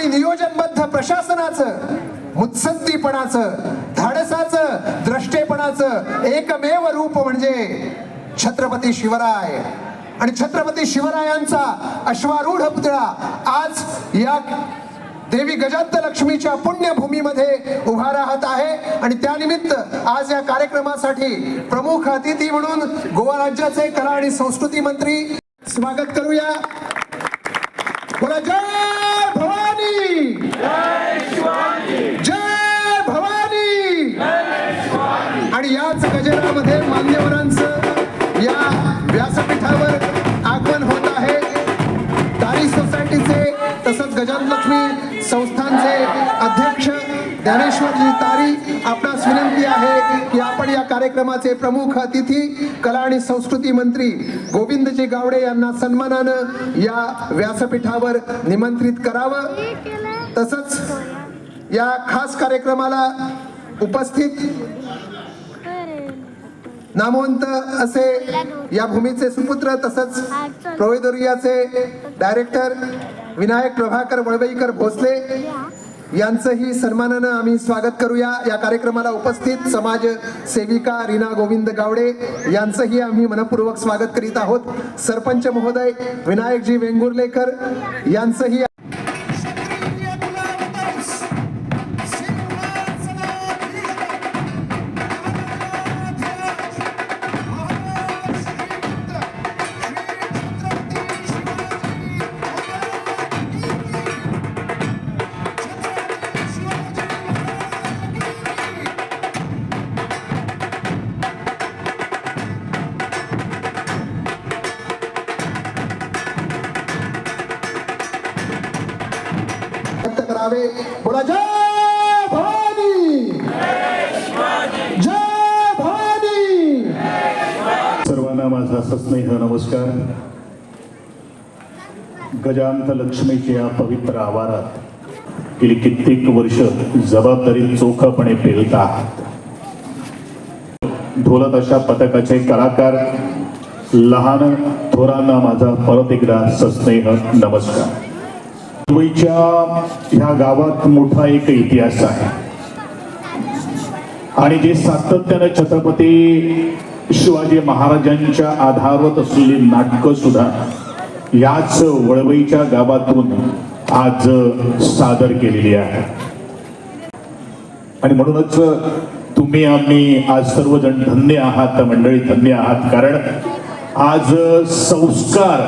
आणि नियोजनबद्ध प्रशासनाचं मुत्सद्दीपणाचं धाडसाचं द्रष्टेपणाचं एकमेव रूप म्हणजे छत्रपती शिवराय. आणि छत्रपती शिवरायांचा अश्वारूढ पुतळा आज या देवी गजांत लक्ष्मीच्या पुण्यभूमीमध्ये उभा राहत आहे. आणि त्यानिमित्त आज या कार्यक्रमासाठी प्रमुख अतिथी म्हणून गोवा राज्याचे कला आणि संस्कृती मंत्री स्वागत करूया बोला जय भवानी जय भवानी आणि याच हे मान्यवरांचं या व्यासपीठावर आगमन होत आहे. तारी सोसायटीचे तसंच गजानलक्ष्मी संस्थांचे अध्यक्ष ज्ञानेश्वरजी तारी आपणास विनंती आहे की आपण या कार्यक्रमाचे प्रमुख अतिथी कला आणि संस्कृती मंत्री गोविंदजी गावडे यांना सन्मानानं या व्यासपीठावर निमंत्रित करावं. तसंच या खास कार्यक्रमाला उपस्थित नामवंत असे या भूमीचे सुपुत्र तसंच प्रोवेदोरियाचे डायरेक्टर विनायक प्रभाकर वळवईकर भोसले यांचंही सन्मानानं आम्ही स्वागत करूया. या कार्यक्रमाला उपस्थित समाज सेविका रीना गोविंद गावडे यांचंही आम्ही मनपूर्वक स्वागत करीत आहोत. सरपंच महोदय विनायकजी वेंगुर्लेकर यांचंही बोला जय भवानी! जय भवानी! सर्वांना माझा सस्नेह नमस्कार. गजांत लक्ष्मीच्या पवित्र आवारात गेली कित्येक वर्ष जबाबदारी चोखपणे पेलत आहात. ढोलत अशा पथकाचे कलाकार लहान थोरांना माझा परत एकदा सस्नेह नमस्कार. मुंबईच्या ह्या गावात मोठा एक इतिहास आहे. आणि जे सातत्यानं छत्रपती शिवाजी महाराजांच्या आधारवत असलेली नाटकं सुद्धा याच वळवईच्या गावातून आज सादर केलेली आहे. आणि म्हणूनच तुम्ही आम्ही आज सर्वजण धन्य आहात मंडळी धन्य आहात कारण आज संस्कार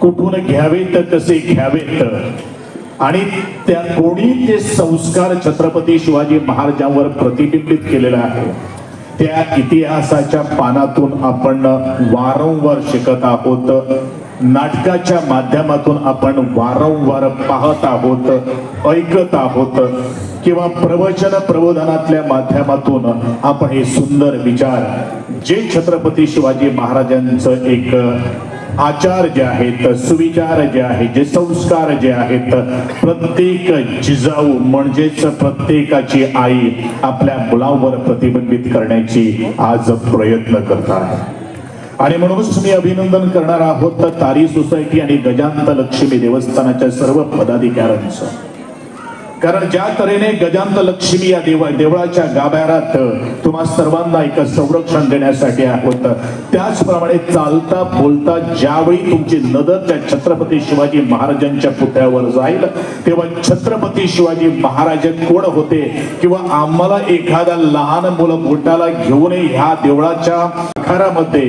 कुठून घ्यावेत कसे घ्यावेत? आणि त्या कोणी ते संस्कार छत्रपती शिवाजी महाराजांवर प्रतिबिंबित केलेला आहे? त्या इतिहासाच्या पानातून आपण वारंवार शिकत आहोत. नाटकाच्या माध्यमातून आपण वारंवार पाहत आहोत ऐकत आहोत. किंवा प्रवचन प्रबोधनातल्या माध्यमातून आपण हे सुंदर विचार जे छत्रपती शिवाजी महाराजांचं एक आचार जे आहेत सुविचार जे आहेत जे संस्कार जे आहेत प्रत्येक जिजाऊ म्हणजेच प्रत्येकाची आई आपल्या मुलावर प्रतिबिंबित करण्याची आज प्रयत्न करत आहे. आणि म्हणूनच मी अभिनंदन करणार आहोत तारी सोसायटी आणि गजांत लक्ष्मी देवस्थानाच्या सर्व पदाधिकाऱ्यांचं. कारण ज्या तऱ्हेने गजांत लक्ष्मी या देवा देवळाच्या गाभाऱ्यात तुम्हा सर्वांना एक संरक्षण देण्यासाठी आहोत. त्याचप्रमाणे चालता बोलता ज्यावेळी तुमची नजर त्या छत्रपती शिवाजी महाराजांच्या पुतळ्यावर जाईल तेव्हा छत्रपती शिवाजी महाराज कोण होते? किंवा आम्हाला एखादा लहान मुलं बोटाला घेऊन ह्या देवळाच्या आखारामध्ये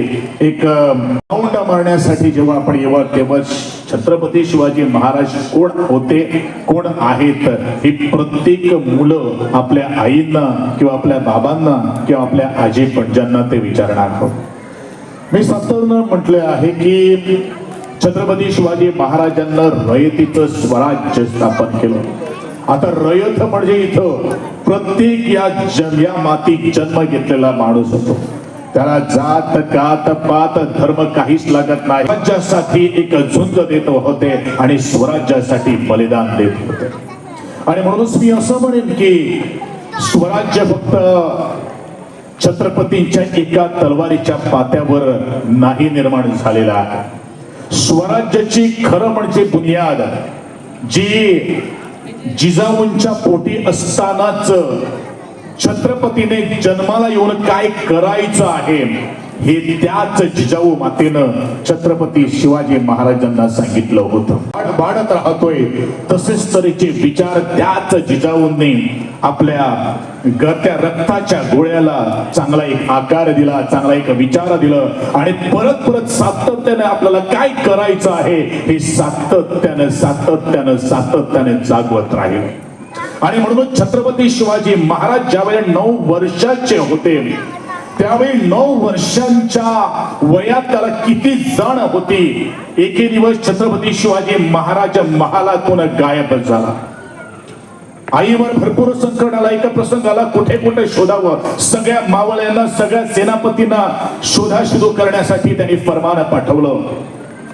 एक औंड मारण्यासाठी जेव्हा आपण येऊ तेव्हा छत्रपती शिवाजी महाराज कोण होते? कोण आहेत? ही प्रत्येक मुलं आपल्या आईंना किंवा आपल्या बाबांना किंवा आपल्या आजी पणजांना ते विचारणार आहोत मी सातत्यानं म्हटले आहे की छत्रपती शिवाजी महाराजांना रयतीचं स्वराज्य स्थापन केलं. आता रयत म्हणजे इथं प्रत्येक या जन या मातीत जन्म घेतलेला माणूस होतो. त्याला जात कात पात धर्म काहीच लागत नाही. राज्यासाठी एक झुंज देत होते आणि स्वराज्यासाठी बलिदान देत होते. आणि म्हणूनच मी असं म्हणेन की स्वराज्य फक्त छत्रपतींच्या एका तलवारीच्या पात्यावर नाही निर्माण झालेला स्वराज्याची खरं म्हणजे बुनियाद जी जिजाऊंच्या पोटी असतानाच छत्रपतीने जन्माला येऊन काय करायचं आहे? हे त्याच जिजाऊ मातेनं छत्रपती शिवाजी महाराजांना सांगितलं होतं. वाढत राहतोय तसेच तऱ्हेचे विचार त्याच जिजाऊंनी आपल्या गत्या रक्ताच्या गोळ्याला चांगला एक आकार दिला चांगला एक विचार दिलं आणि परत परत सातत्याने आपल्याला काय करायचं आहे हे सातत्यानं सातत्यानं सातत्याने जागवत राहील. आणि म्हणून छत्रपती शिवाजी महाराज ज्यावेळी नऊ वर्षाचे होते त्यावेळी नऊ वर्षांच्या वयात त्याला किती जण होती. एके दिवस छत्रपती शिवाजी महाराज महालातून गायब झाला. आईवर भरपूर संकट आला. एका प्रसंगाला कुठे कुठे शोधावं. सगळ्या मावळ्यांना सगळ्या सेनापतींना शोधाशोध करण्यासाठी त्यांनी फरमान पाठवलं.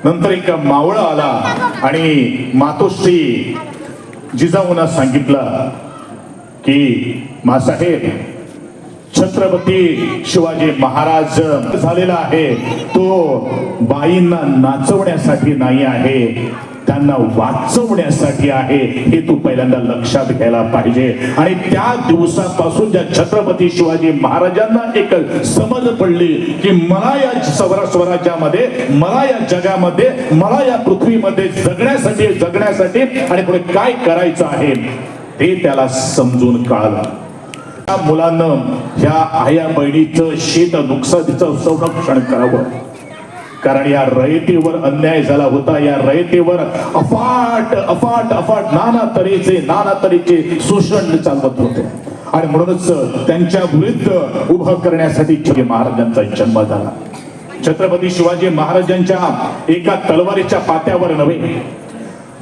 नंतर एक मावळ आला आणि मातोश्री जिजाऊना सांगितलं की मासाहेब छत्रपती शिवाजी महाराज झालेला आहे. तो बाईंना नाचवण्यासाठी नाही आहे. त्यांना वाचवण्यासाठी आहे. हे तू पहिल्यांदा लक्षात घ्यायला पाहिजे. आणि त्या दिवसापासून ज्या छत्रपती शिवाजी महाराजांना एक समज पडली की मला या स्वरा स्वराज्यामध्ये मला या जगामध्ये मला या पृथ्वीमध्ये जगण्यासाठी जगण्यासाठी आणि पुढे काय करायचं आहे ते त्याला समजून कळालं. त्या मुलांना ह्या आया बहिणीचं शेत नुकसानीचं संरक्षण करावं. कारण या रयतेवर अन्याय झाला होता. या रयतेवर अफाट अफाट अफाट नाना तऱ्हेचे नाना तऱ्हेचे शोषण चालवत होते. आणि म्हणूनच त्यांच्या विरुद्ध उभं करण्यासाठी शिवाजी महाराजांचा जन्म झाला. छत्रपती शिवाजी महाराजांच्या एका तलवारीच्या पात्यावर नव्हे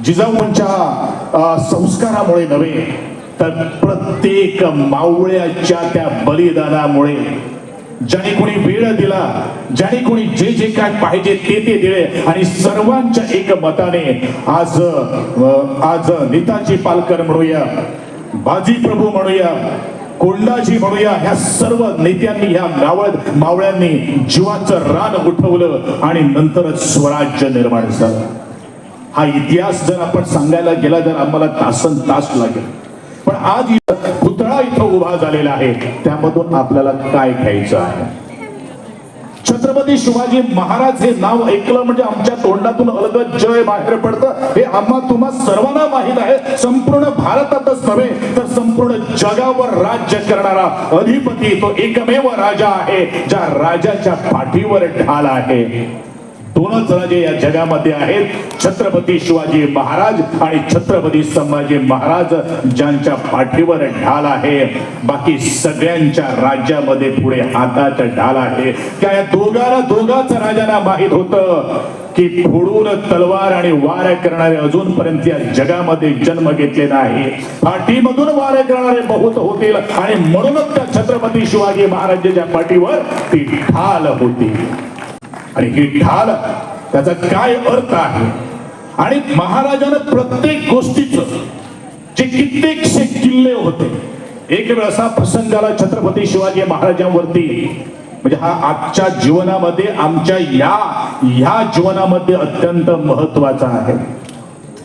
जिजाऊंच्या संस्कारामुळे नव्हे तर प्रत्येक मावळ्याच्या त्या बलिदानामुळे ज्याने कोणी वेळ दिला ज्याने कोणी जे जे काय पाहिजे ते ते दिले आणि सर्वांच्या एक मताने आज आज नेताजी पालकर म्हणूया बाजी प्रभू म्हणूया कोंडाजी म्हणूया ह्या सर्व नेत्यांनी ह्या मावळ मावळ्यांनी जीवाचं रान उठवलं आणि नंतरच स्वराज्य निर्माण झालं. हा इतिहास जर आपण सांगायला गेला तर आम्हाला तासन तास लागेल. पण आज पुतळा इथं उभा झालेला आहे. त्यामधून आपल्याला काय घ्यायचं आहे? छत्रपती शिवाजी महाराज हे नाव ऐकलं म्हणजे आमच्या तोंडातून अलगद जय बाहेर पडतं. हे आम्हा तुम्हा सर्वांना माहीत आहे. संपूर्ण भारतातच नव्हे तर संपूर्ण जगावर राज्य करणारा अधिपती तो एकमेव राजा आहे ज्या राजाच्या पाठीवर ढाल आहे. दोनच राजे या जगामध्ये आहेत. छत्रपती शिवाजी महाराज आणि छत्रपती संभाजी महाराज ज्यांच्या पाठीवर ढाल आहे. बाकी सगळ्यांच्या राज्यामध्ये पुढे हाताचा ढाल आहे. त्या या दोघाला दोघाच राजांना माहीत होतं की फोडून तलवार आणि वार करणारे अजूनपर्यंत या जगामध्ये जन्म घेतले नाही. पाठीमधून वार करणारे बहुत होतील आणि म्हणूनच त्या छत्रपती शिवाजी महाराजांच्या पाठीवर ती ढाल होती. आणि ही ढाल त्याचा काय अर्थ आहे? आणि महाराजानं प्रत्येक गोष्टीच जे कित्येकशे किल्ले होते एक वेळ असा प्रसंग आला छत्रपती शिवाजी महाराजांवरती. म्हणजे हा आजच्या जीवनामध्ये आमच्या या ह्या जीवनामध्ये अत्यंत महत्त्वाचा आहे.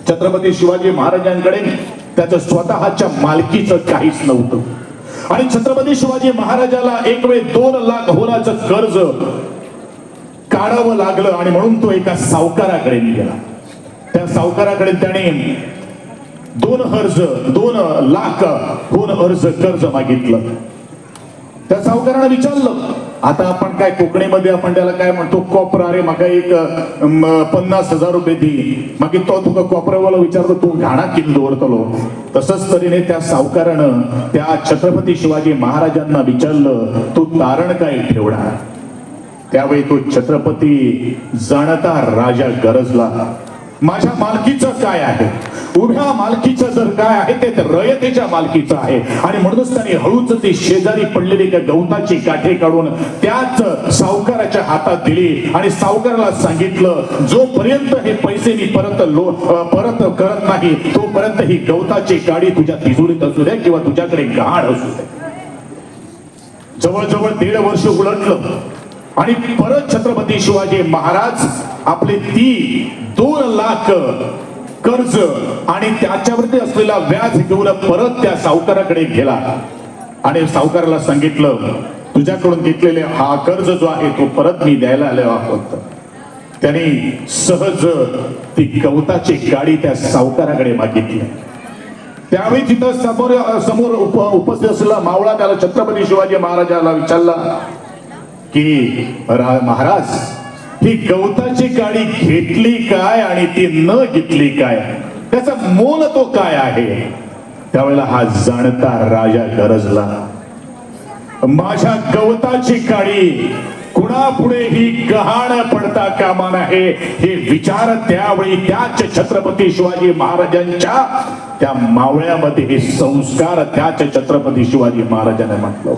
छत्रपती शिवाजी महाराजांकडे त्याचं स्वतःच्या मालकीचं काहीच नव्हतं. आणि छत्रपती शिवाजी महाराजाला एक वेळ दोन लाख होण्याचं कर्ज काढावं लागलं आणि म्हणून तो एका सावकाराकडे गेला त्या सावकाराकडे त्याने दोन अर्ज दोन लाख दोन अर्ज कर्ज मागितलं. त्या सावकारानं विचारलं आता आपण काय कोकणीमध्ये आपण त्याला काय म्हणतो कोपरा? रे माका एक पन्नास हजार रुपये दी. मग तो तुका कोपऱ्यावाला विचारतो तू घाणा किल्ल दवरतलो? तसंच तरीने त्या सावकारानं त्या छत्रपती शिवाजी महाराजांना विचारलं तू तारण काय ठेवणार? त्यावेळी तो छत्रपती जाणता राजा गरजला. माझ्या मालकीचं काय आहे? उभ्या मालकीचं जर काय आहे ते तर रयतेच्या मालकीचं आहे. आणि म्हणूनच त्याने हळूच ती शेजारी पडलेली त्या गवताची काठी काढून त्याच सावकाराच्या हातात दिली. आणि सावकाराला सांगितलं जोपर्यंत हे पैसे मी परत लो परत करत नाही तोपर्यंत ही गवताची काडी तुझ्या तिजोरीत असू द्या किंवा तुझ्याकडे गहाण असू द्या जवळजवळ दीड वर्ष उलटलं. आणि परत छत्रपती शिवाजी महाराज आपले ती दोन लाख कर्ज आणि त्याच्यावरती असलेला व्याज घेऊन परत त्या सावकाराकडे गेला. आणि सावकाराला सांगितलं तुझ्याकडून घेतलेले हा कर्ज जो आहे तो परत मी द्यायला आलो आहोत. त्यांनी सहज ती गवताची गाडी त्या सावकाराकडे मागितली. त्यावेळी तिथं समोर समोर उप उपस्थित असलेला मावळा त्याला छत्रपती शिवाजी महाराजाला विचारला की रा- महाराज ही गवताची गाडी घेतली काय आणि ती न घेतली काय? त्याचा मोल तो काय आहे? त्यावेळेला हा जाणता राजा गरजला. माझ्या गवताची काळी कुणापुढे ही गहाण पडता कामा नाही हे विचार त्यावेळी त्याच छत्रपती शिवाजी महाराजांच्या त्या मावळ्यामध्ये हे संस्कार त्याच छत्रपती शिवाजी महाराजांनी म्हटलं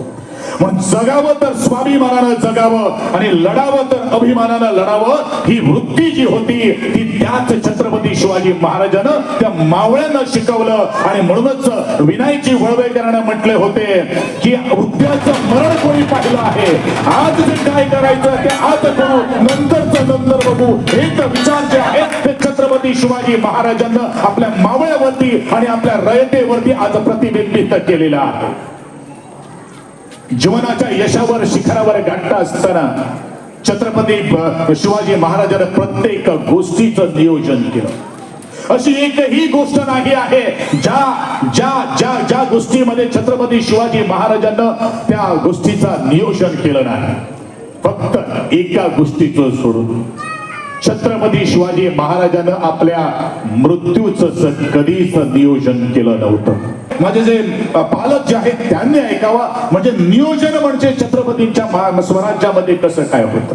मग जगावं तर स्वाभिमानानं जगावं आणि लढावं तर अभिमानानं लढावं. ही वृत्ती जी होती ती त्याच छत्रपती शिवाजी महाराजानं त्या मावळ्यांना शिकवलं. आणि म्हणूनच विनायकजी वळवेकरांना म्हटले होते की उद्याचं मरण कोणी पाहिलं आहे? आज जे काय करायचं ते आज करू. नंतरच नंतर बघू. हे तर विचार जे आहेत ते छत्रपती शिवाजी महाराजांना आपल्या मावळ्यावरती आणि आपल्या रयतेवरती आज प्रतिबिंबित केलेलं आहे. जीवनाच्या यशावर शिखरावर गाठता असताना छत्रपती शिवाजी महाराजानं प्रत्येक गोष्टीचं नियोजन केलं. अशी एकही गोष्ट नाही आहे. ज्या ज्या ज्या ज्या गोष्टीमध्ये छत्रपती शिवाजी महाराजांना त्या गोष्टीचा नियोजन केलं नाही. फक्त एका गोष्टीचं सोडून छत्रपती शिवाजी महाराजानं आपल्या मृत्यूचं कधीच नियोजन केलं नव्हतं. माझे जे पालक जे आहेत त्यांनी ऐकावा. म्हणजे नियोजन म्हणजे छत्रपतींच्या स्वराज्यामध्ये कसं काय होतं?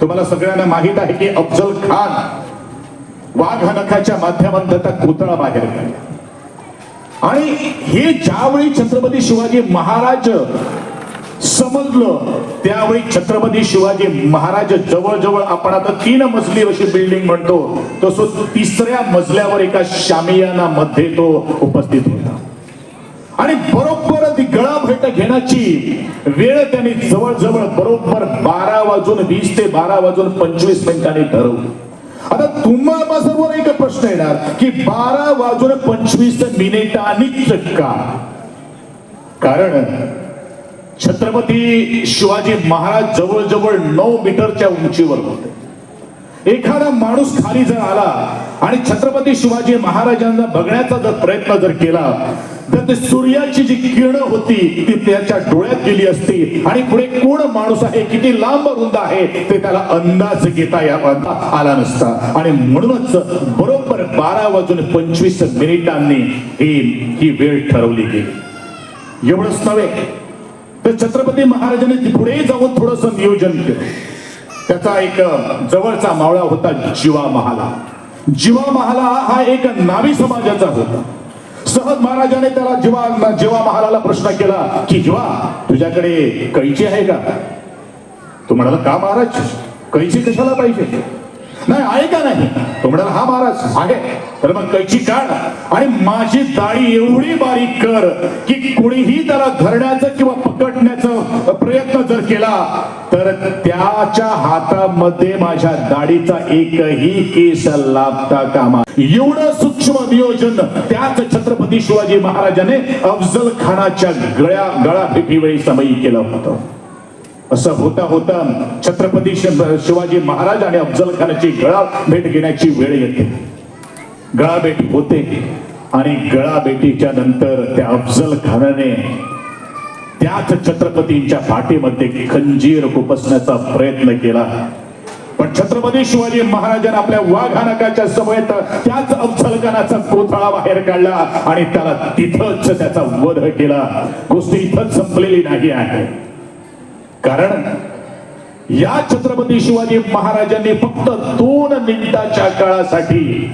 तुम्हाला सगळ्यांना माहीत आहे की अफजल खान वाघ नखाच्या माध्यमातून त्याचा बाहेर आणि हे ज्यावेळी छत्रपती शिवाजी महाराज समजलं त्यावेळी छत्रपती शिवाजी महाराज जवळजवळ आपण आता तीन मजली अशी बिल्डिंग म्हणतो तसं तिसऱ्या मजल्यावर एका शामियाना मध्ये तो उपस्थित होता. आणि बरोबर ती गळा भेट घेण्याची वेळ त्यांनी जवळजवळ बरोबर बारा वाजून वीस ते बारा वाजून पंचवीस मिनिटांनी ठरवली. आता तुम्हाला सर्व एक प्रश्न येणार की बारा वाजून पंचवीस मिनिटांनीच का कारण छत्रपती शिवाजी महाराज जवळजवळ नऊ मीटरच्या उंचीवर होते. एखादा माणूस खाली जर आला आणि छत्रपती शिवाजी महाराजांना बघण्याचा जर प्रयत्न जर केला तर ते सूर्याची जी किरण होती ती त्याच्या डोळ्यात गेली असती. आणि पुढे कोण माणूस आहे किती लांब रुंद आहे ते त्याला अंदाज घेता या आला नसता. आणि म्हणूनच बरोबर बारा वाजून पंचवीस मिनिटांनी ही ही वेळ ठरवली गेली. एवढंच नव्हे तर छत्रपती महाराजांनी पुढे जाऊन थोडस नियोजन केलं. त्याचा एक जवळचा मावळा होता जीवा महाला जीवा महाला हा एक नावी समाजाचा होता. सहज महाराजाने त्याला जीवा जीवा महालाला प्रश्न केला की जीवा तुझ्याकडे कैची आहे का? तो म्हणाला का महाराज? कैची कशाला पाहिजे? नाही आहे का नाही. तो म्हणाला हा महाराज आहे तर मग कैची काढ आणि माझी दाढी एवढी बारीक कर की कोणीही त्याला धरण्याचं किंवा पकडण्याचं प्रयत्न जर केला तर त्याच्या हातामध्ये माझ्या दाढीचा एकही केस लाभता कामा. एवढं सूक्ष्म नियोजन त्याच छत्रपती शिवाजी महाराजाने अफजल खानाच्या गळ्या गळा भेटीवेळी समयी केलं होतं. असं होता होता छत्रपती शिवाजी महाराज आणि अफजल खानाची गळा भेट घेण्याची वेळ येते. गळा भेट होते आणि गळा भेटीच्या नंतर त्या अफजल खानाने त्याच छत्रपतींच्या पाठीमध्ये खंजीर खुपसण्याचा प्रयत्न केला. पण छत्रपती शिवाजी महाराजांना आपल्या वाघानकाच्या समयेत त्याच अफजलखानाचा कोथळा बाहेर काढला आणि त्याला तिथंच त्याचा वध केला. गोष्टी इथंच संपलेली नाही आहे. कारण या छत्रपती शिवाजी महाराजांनी फक्त दोन मिनिटाच्या काळासाठी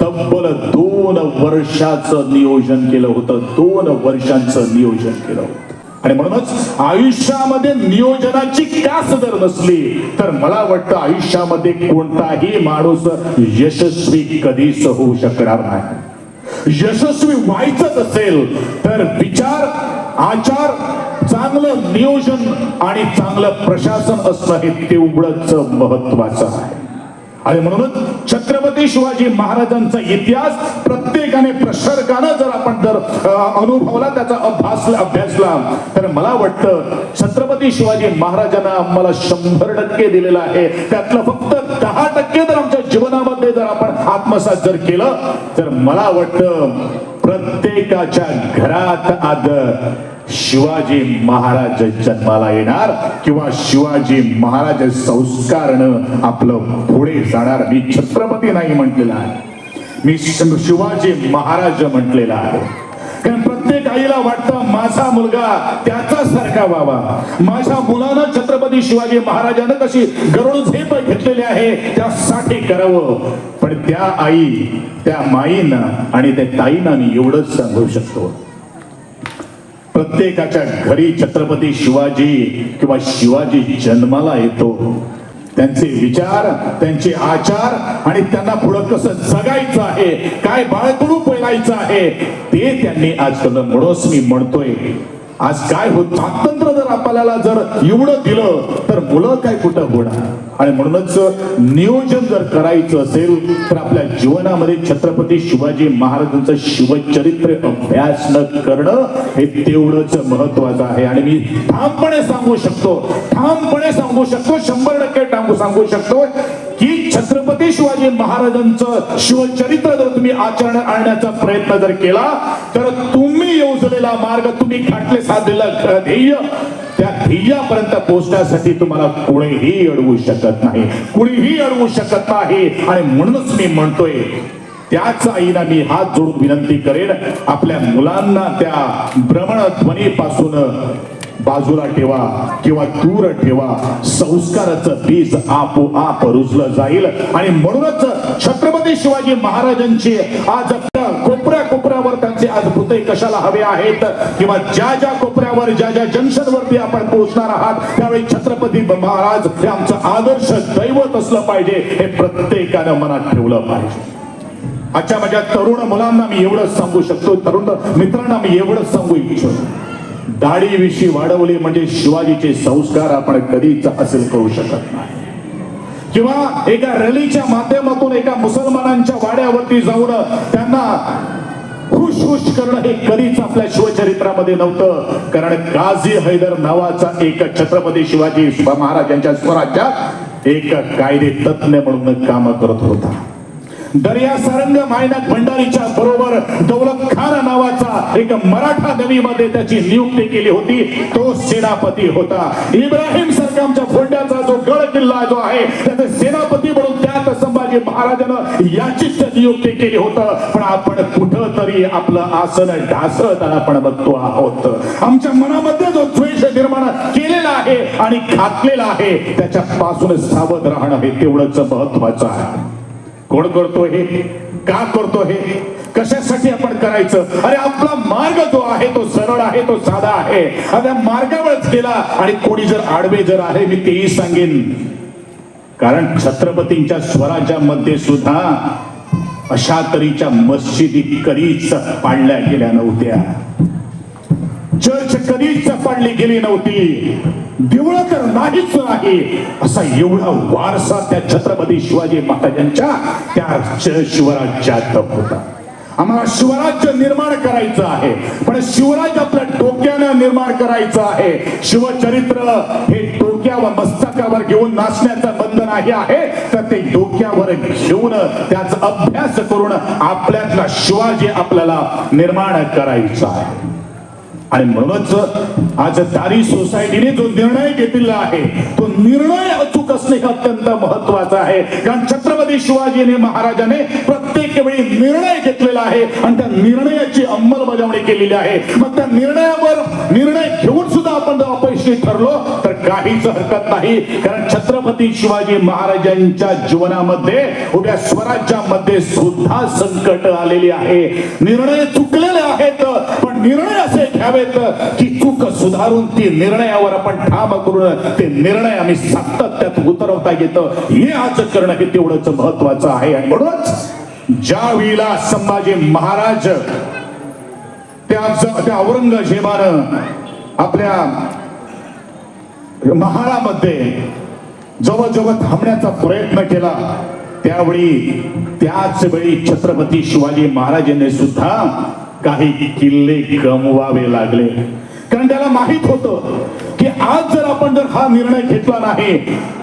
तब्बल दोन वर्षाचं नियोजन केलं होतं. दोन वर्षांचं नियोजन केलं होतं. आणि म्हणूनच आयुष्यामध्ये नियोजनाची कास जर नसली तर मला वाटतं आयुष्यामध्ये कोणताही माणूस यशस्वी कधीच होऊ शकणार नाही. यशस्वी व्हायचंच असेल तर विचार आचार चांगलं नियोजन आणि चांगलं प्रशासन असणं हे तेवढंच महत्वाचं आहे. आणि म्हणूनच छत्रपती शिवाजी महाराजांचा इतिहास प्रत्येकाने प्रसरकानं जर आपण जर अनुभवला त्याचा अभ्यास अभ्यासला तर मला वाटतं छत्रपती शिवाजी महाराजांना आम्हाला शंभर टक्के दिलेलं आहे. त्यातलं फक्त दहा टक्के जर आमच्या जीवनामध्ये जर आपण आत्मसात जर केलं तर मला वाटतं प्रत्येकाच्या घरात आदर. शिवाजी महाराज जन्माला येणार किंवा शिवाजी महाराज संस्कारण आपलं पुढे जाणार मी छत्रपती नाही म्हटलेला आहे. मी शिवाजी महाराज म्हटलेला आहे. कारण आईला वाटतं माझा मुलगा त्याचा सारखा व्हावा. माझ्या मुलानं छत्रपती शिवाजी महाराजांना कशी गरुड झेप घेतलेली आहे त्यासाठी करावं. पण त्या आई त्या माईनं आणि त्या ताईनं मी एवढंच सांगू शकतो. प्रत्येकाच्या घरी छत्रपती शिवाजी किंवा शिवाजी जन्माला येतो. त्यांचे विचार त्यांचे आचार आणि त्यांना पुढं कसं जगायचं आहे काय बाळकडू पहिलायचं आहे ते त्यांनी आज कळलं म्हणूनच मी म्हणतोय. आज काय होत स्वातंत्र्य जर आपल्याला जर एवढं दिलं तर मुलं काय कुठं होणार? आणि म्हणूनच नियोजन जर करायचं असेल तर आपल्या जीवनामध्ये छत्रपती शिवाजी महाराजांचं शिवचरित्र अभ्यास न करणं हे तेवढंच महत्वाचं आहे. आणि मी ठामपणे सांगू शकतो ठामपणे सांगू शकतो शंभर टक्के टांगू सांगू शकतो की छत्रपती शिवाजी महाराजांचं शिवचरित्र जर तुम्ही आचरण आणण्याचा प्रयत्न जर केला तर तुम्ही योजलेला मार्ग तुम्ही घाटले साधलेला ध्येय त्या ध्येयापर्यंत पोहोचण्यासाठी तुम्हाला कोणीही अडवू शकत नाही. कुणीही अडवू शकत नाही. आणि म्हणूनच मी म्हणतोय त्याच आईला मी हात जोडून विनंती करेन आपल्या मुलांना त्या भ्रमणध्वनीपासून बाजूला ठेवा किंवा दूर ठेवा. संस्काराचं बीज आपोआप रुजलं जाईल. आणि म्हणूनच छत्रपती शिवाजी महाराजांची आज कोपऱ्या कोपऱ्यावर त्यांचे आज पुतळे कशाला हवे आहेत? किंवा ज्या ज्या कोपऱ्यावर ज्या ज्या जंक्शन वरती आपण पोहोचणार आहात त्यावेळी छत्रपती महाराज हे आमचं आदर्श दैवत असलं पाहिजे हे प्रत्येकानं मनात ठेवलं पाहिजे. आजच्या माझ्या तरुण मुलांना मी एवढंच सांगू शकतो. तरुण मित्रांना मी एवढंच सांगू इच्छितो. दाढीविषयी वाढवले वाढवली म्हणजे शिवाजीचे संस्कार आपण कधीच असेल करू शकत नाही. किंवा एका रॅलीच्या माध्यमातून एका मुसलमानांच्या वाड्यावरती जाऊन त्यांना खुश खुश करणं हे कधीच आपल्या शिवचरित्रामध्ये नव्हतं. कारण काझी हैदर नावाचा एक छत्रपती शिवाजी महाराजांच्या स्वराज्यात एक कायदे तज्ञ म्हणून काम करत होता. दर्या सारंग मायनाथ भंडारीच्या बरोबर दौलत खान नावाचा एक मराठा नवीमध्ये त्याची नियुक्ती केली होती. तो सेनापती होता. इब्राहिम सरकामच्या फोंड्याचा जो गड किल्ला जो आहे त्याचे सेनापती म्हणून त्यात संभाजी महाराजानं याचीच नियुक्ती केली होतं. पण आपण कुठं तरी आपलं आसन ढासळताना आपण बघतो आहोत. आमच्या मनामध्ये जो द्वेष निर्माण केलेला आहे आणि घातलेला आहे त्याच्यापासून सावध राहणं हे तेवढंच महत्वाचं आहे. कोण करतो हे? का करतो हे? कशासाठी आपण करायचं? अरे आपला मार्ग जो आहे तो सरळ आहे तो साधा आहे. आता मार्गावरच गेला आणि कोणी जर आडवे जर आहे मी तेही सांगेन. कारण छत्रपतींच्या स्वराज्यामध्ये सुद्धा अशा तरीच्या मस्जिदी कधीच पाडल्या गेल्या नव्हत्या. चर्च कधीच पाडली गेली नव्हती. देवळं तर नाहीच नाही असा एवढा वारसा त्या छत्रपती शिवाजी महाराजांच्या त्या शिवराज्यात होता. आम्हाला शिवराज्य निर्माण करायचं आहे. पण शिवराज आपल्या डोक्यानं निर्माण करायचं आहे. शिवचरित्र हे डोक्यावर मस्तकावर घेऊन नाचण्याचं बंधन नाही आहे. तर ते डोक्यावर घेऊन त्याचा अभ्यास करून आपल्यातला शिवाजी आपल्याला निर्माण करायचा आहे. आणि म्हणूनच आज दारी सोसायटीने जो निर्णय घेतलेला आहे तो निर्णय अचूक असणे अत्यंत महत्त्वाचा आहे. कारण छत्रपती शिवाजीने महाराजाने प्रत्येक वेळी निर्णय घेतलेला आहे आणि त्या निर्णयाची अंमलबजावणी केलेली आहे. मग त्या निर्णयावर निर्णय घेऊन सुद्धा आपण जर अपयशी ठरलो तर काहीच हरकत नाही. कारण छत्रपती शिवाजी महाराजांच्या जीवनामध्ये उद्या स्वराज्यामध्ये सुद्धा संकट आलेली आहे. निर्णय चुकलेले आहेत पण निर्णय असे घ्यावेत की चूक सुधारून ती निर्णयावर आपण ठाम करून ते निर्णय आम्ही सातत्यात उतरवता येतं. हे आज करणं हे तेवढंच महत्वाचं आहे. आणि म्हणूनच ज्या वेळेला संभाजी महाराज त्या त्या औरंगजेबानं आपल्या महालामध्ये जवळजवळ थांबण्याचा प्रयत्न केला त्यावेळी त्याच वेळी छत्रपती शिवाजी महाराजांनी सुद्धा काही किल्ले गमवावे लागले. कारण त्याला माहीत होतं की आज जर आपण जर हा निर्णय घेतला नाही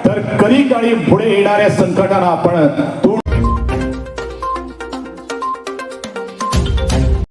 तर कधी काळी पुढे येणाऱ्या संकटांना आपण तोंड